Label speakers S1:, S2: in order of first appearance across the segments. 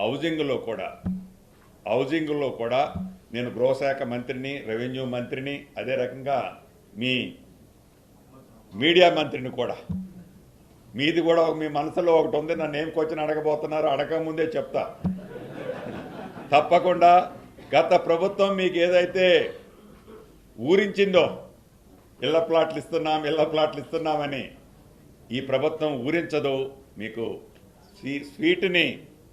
S1: హౌజింగ్లో కూడా హౌజింగ్లో కూడా నేను గృహశాఖ మంత్రిని రెవెన్యూ మంత్రిని అదే రకంగా మీ మీడియా మంత్రిని కూడా. మీది కూడా మీ మనసులో ఒకటి ఉంది నన్ను ఏం క్వశ్చన్ అడగబోతున్నారు అడగకముందే చెప్తా. తప్పకుండా గత ప్రభుత్వం మీకు ఏదైతే ఊరించిందో ఇళ్ళ ప్లాట్లు ఇస్తున్నాం ఇళ్ళ ప్లాట్లు ఇస్తున్నామని ఈ ప్రభుత్వం ఊరించదు మీకు స్వీ స్వీట్ని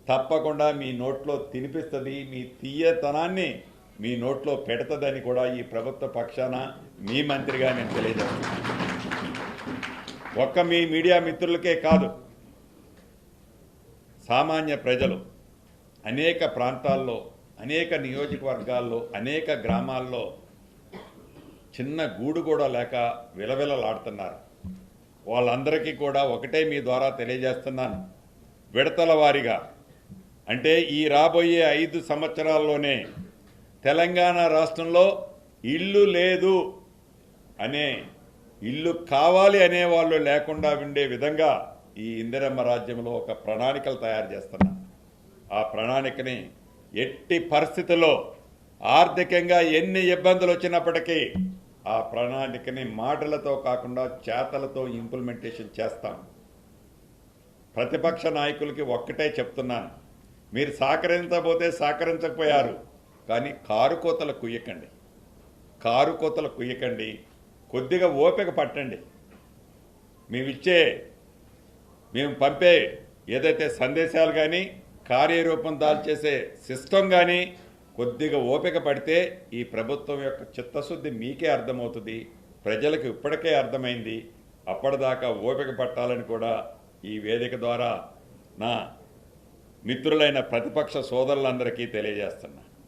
S1: తప్పకుండా మీ నోట్లో తినిపిస్తుంది మీ తీయతనాన్ని మీ నోట్లో పెడతదని కూడా ఈ ప్రభుత్వ పక్షాన మీ మంత్రిగా నేను తెలియజేస్తున్నాను. ఒక్క మీ మీడియా మిత్రులకే కాదు సామాన్య ప్రజలు అనేక ప్రాంతాల్లో అనేక నియోజకవర్గాల్లో అనేక గ్రామాల్లో చిన్న గూడు కూడా లేక విలవిలలాడుతున్నారు. వాళ్ళందరికీ కూడా ఒకటే మీ ద్వారా తెలియజేస్తున్నాను. విడతల వారీగా అంటే ఈ రాబోయే ఐదు సంవత్సరాల్లోనే తెలంగాణ రాష్ట్రంలో ఇల్లు లేదు అనే ఇల్లు కావాలి అనే వాళ్ళు లేకుండా ఉండే విధంగా ఈ ఇందిరమ్మ రాజ్యంలో ఒక ప్రణాళికలు తయారు చేస్తున్నాం. ఆ ప్రణాళికని ఎట్టి పరిస్థితుల్లో ఆర్థికంగా ఎన్ని ఇబ్బందులు వచ్చినప్పటికీ ఆ ప్రణాళికని మాటలతో కాకుండా చేతలతో ఇంప్లిమెంటేషన్ చేస్తాం. ప్రతిపక్ష నాయకులకి ఒక్కటే చెప్తున్నాను. మీరు సహకరించబోతే సహకరించకపోయారు. కానీ కారు కోతలు కుయ్యకండి. కారు కోతలు కుయ్యకండి. కొద్దిగా ఓపిక పట్టండి. మేమిచ్చే మేము పంపే ఏదైతే సందేశాలు కానీ కార్యరూపం దాల్చేసే సిస్టమ్ కానీ కొద్దిగా ఓపిక పడితే ఈ ప్రభుత్వం యొక్క చిత్తశుద్ధి మీకే అర్థమవుతుంది. ప్రజలకు ఇప్పటికే అర్థమైంది. అప్పటిదాకా ఓపిక పట్టాలని కూడా ఈ వేదిక ద్వారా నా మిత్రులైన ప్రతిపక్ష సోదరులందరికీ తెలియజేస్తున్నా.